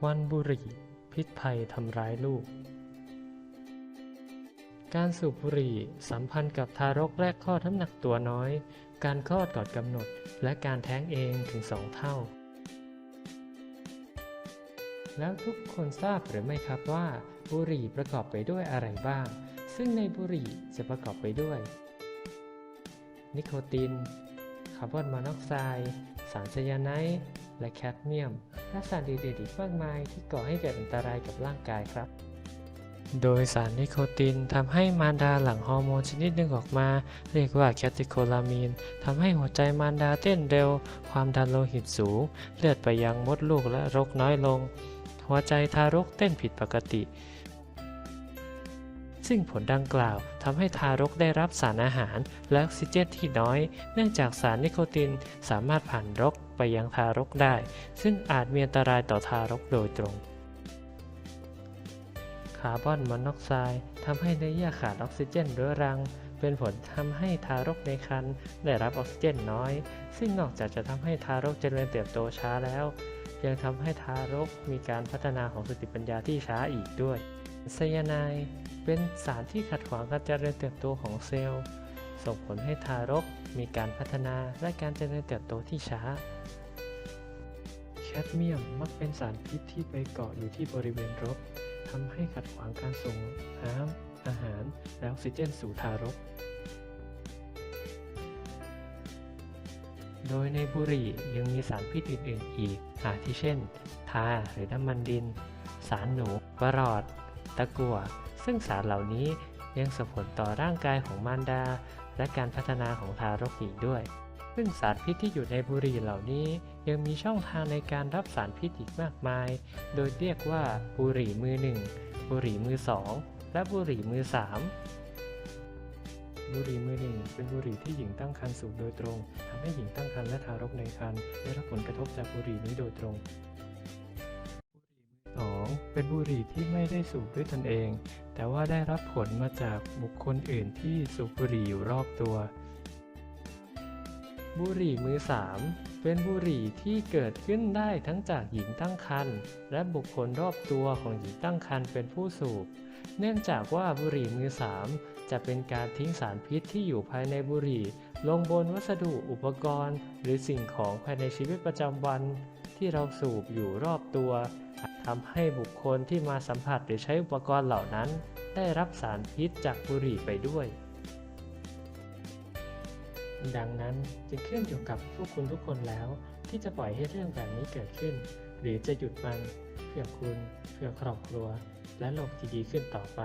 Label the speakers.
Speaker 1: ควันบุหรี่ พิษภัยทำร้ายลูก การสูบบุหรี่สัมพันธ์กับทารกแรกคลอดน้ำหนักตัวน้อย การคลอดก่อนกำหนด และการแท้งเองถึงสองเท่า แล้วทุกคนทราบหรือไม่ครับว่า บุหรี่ประกอบไปด้วยอะไรบ้าง ซึ่งในบุหรี่จะประกอบไปด้วย นิโคติน คาร์บอนมอนอกไซด์ สารไซยาไนด์ และแคดเมียมและสารอื่นๆอีกมากมายที่ก่อให้เกิดอันตรายกับร่างกายครับ โดยสารนิโคตินทำให้มารดาหลั่งฮอร์โมนชนิดหนึ่งออกมา เรียกว่าแคติโคลามีนทำให้หัวใจมารดาเต้นเร็ว ความดันโลหิตสูง เลือดไปยังมดลูกและรกน้อยลง หัวใจทารกเต้นผิดปกติ ซึ่งผลดังกล่าวทำให้ทารกได้รับสารอาหาร และออกซิเจนที่น้อย เนื่องจากสารนิโคตินสามารถผ่านรกไปยังทารกได้ ซึ่งอาจมีอันตรายต่อทารกโดยตรงคาร์บอนมอนอกไซด์ทำให้เนื้อเยื่อขาดออกซิเจนเรื้อรัง เป็นผลทำให้ทารกในครรภ์ได้รับออกซิเจนน้อย ซึ่งนอกจากจะทำให้ทารกเจริญเติบโตช้าแล้ว ยังทำให้ทารกมีการพัฒนาของสติปัญญาที่ช้าอีกด้วย ไซยาไนด์เป็นสารที่ขัดขวางการเจริญเติบโตของเซลล์ ส่งผลให้ทารกมีการพัฒนาและการเจริญเติบโตที่ช้า แคดเมียมมักเป็นสารพิษที่ไปเกาะอยู่ที่บริเวณรกทำให้ขัดขวางการส่งน้ำอาหาร และออกซิเจนสู่ทารก โดยในบุหรี่ยังมีสารพิษอื่น ๆ อีกอาทิเช่น ทาหรือน้ำมันดิน สารหนูปรอด ตะกั่วซึ่งสารเหล่านี้ยังส่งผลต่อร่างกายของมารดา และการพัฒนาของทารกอีกด้วย ซึ่งสารพิษที่อยู่ในบุหรี่เหล่านี้ยังมีช่องทางในการรับสารพิษอีกมากมาย โดยเรียกว่าบุหรี่มือหนึ่งบุหรี่มือสองและบุหรี่มือสามบุหรี่มือหนึ่งเป็นบุหรี่ที่หญิงตั้งครรภ์สูบโดยตรงทำให้หญิงตั้งครรภ์และทารกในครรภ์ได้รับผลกระทบจากบุหรี่นี้โดยตรง เป็นบุหรี่ที่ไม่ได้สูบด้วยตนเอง แต่ว่าได้รับผลมาจากบุคคลอื่นที่สูบบุหรี่อยู่รอบตัว บุหรี่มือสามเป็นบุหรี่ที่เกิดขึ้นได้ทั้งจากหญิงตั้งครรภ์และบุคคลรอบตัวของหญิงตั้งครรภ์เป็นผู้สูบ เนื่องจากว่าบุหรี่มือสามจะเป็นการทิ้งสารพิษที่อยู่ภายในบุหรี่ ลงบนวัสดุอุปกรณ์ หรือสิ่งของภายในชีวิตประจำวัน ที่เราสูบอยู่รอบตัวทำให้บุคคลที่มาสัมผัสหรือใช้อุปกรณ์เหล่านั้น ได้รับสารพิษจากบุหรี่ไปด้วย ดังนั้นจึงขึ้นอยู่กับพวกคุณทุกคนแล้ว ที่จะปล่อยให้เรื่องแบบนี้เกิดขึ้น หรือจะหยุดมันเพื่อคุณเพื่อครอบครัว และโลกที่ดีขึ้นต่อไป